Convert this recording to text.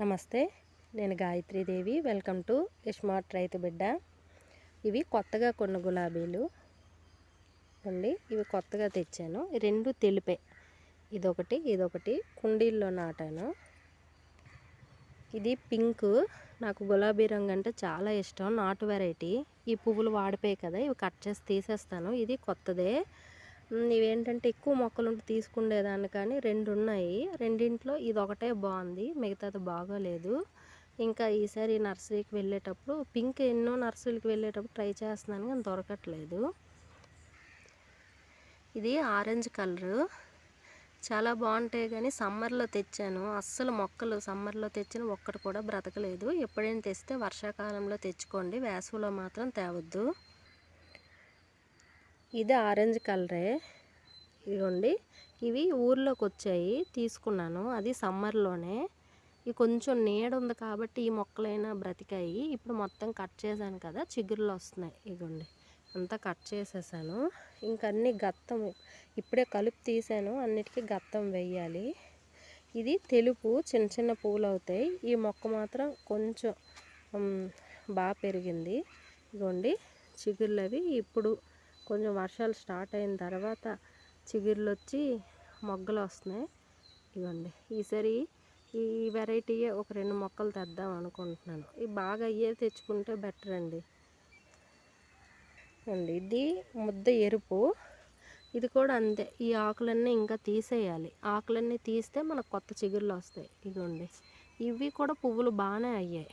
నమస్తే నేను Gayatri Devi. Welcome to smart రైతు బిడ్డ. ఇవి కొత్తగా కొన్న గులాబీలు. అండి ఇవి కొత్తగా తెచ్చాను. రెండు తెలిపే. ఇదొకటి ఇదొకటి. కుండీల్లో నాటాను. ఇది పింక్. నాకు గులాబీ రంగు అంటే చాలా ఇష్టం. నాటు వెరైటీ. ఈ పువ్వులు వాడిపోయాయి కదా ఇవి కట్ చేసి తీసేస్తాను. ఇది కొత్తదే. ఇవేంటంటే ఎక్కువ మొక్కలు ఉంటే తీసుకుండేదాన్ని కానీ రెండు ఉన్నాయి రెండింట్లో ఇది ఒకటే బాగుంది. మిగతాది బాగోలేదు ఇంకా ఈసారి నర్సరీకి వెళ్ళేటప్పుడు పింక్ ఎన్నో నర్సరీకి వెళ్ళేటప్పుడు ట్రై చేస్తున్నాను కానీ దొరకట్లేదు. ఇది ఆరెంజ్ కలరు. చాలా బాగుంటాయి కానీ సమ్మర్లో తెచ్చాను. అస్సలు మొక్కలు సమ్మర్లో తెచ్చిన ఒక్కటి కూడా బ్రతకలేదు. ఎప్పుడైనా తెస్తే వర్షాకాలంలో తెచ్చుకోండి. వేసవిలో మాత్రం తేవద్దు. ఇది ఆరెంజ్ కలరే. ఇదిగోండి. ఇవి ఊర్లోకి వచ్చాయి తీసుకున్నాను. అది సమ్మర్లోనే. ఇవి కొంచెం నీడ ఉంది కాబట్టి ఈ మొక్కలైనా బ్రతికాయి. ఇప్పుడు మొత్తం కట్ చేశాను కదా చిగురులు వస్తున్నాయి. ఇదిగోండి. అంతా కట్ చేసేసాను. ఇంక అన్ని గత్తం ఇప్పుడే కలుపు తీసాను. అన్నిటికీ గత్తం వేయాలి. ఇది తెలుపు చిన్న చిన్న పూలు అవుతాయి ఈ మొక్క మాత్రం కొంచెం బాగా పెరిగింది. ఇదిగోండి. చిగుర్లు అవి ఇప్పుడు కొంచెం వర్షాలు స్టార్ట్ అయిన తర్వాత చిగుర్లు వచ్చి మొగ్గలు వస్తున్నాయి. ఇవ్వండి. ఈసారి ఈ వెరైటీయే ఒక రెండు మొక్కలు తెద్దాం అనుకుంటున్నాను. ఇవి బాగా అయ్యే తెచ్చుకుంటే బెటర్ అండి. అండి ఇది ముద్ద ఎరుపు. ఇది కూడా అంతే. ఈ ఆకులన్నీ ఇంకా తీసేయాలి. ఆకులన్నీ తీస్తే మనకు కొత్త చిగుర్లు వస్తాయి. ఇదిగోండి ఇవి కూడా పువ్వులు బాగానే అయ్యాయి.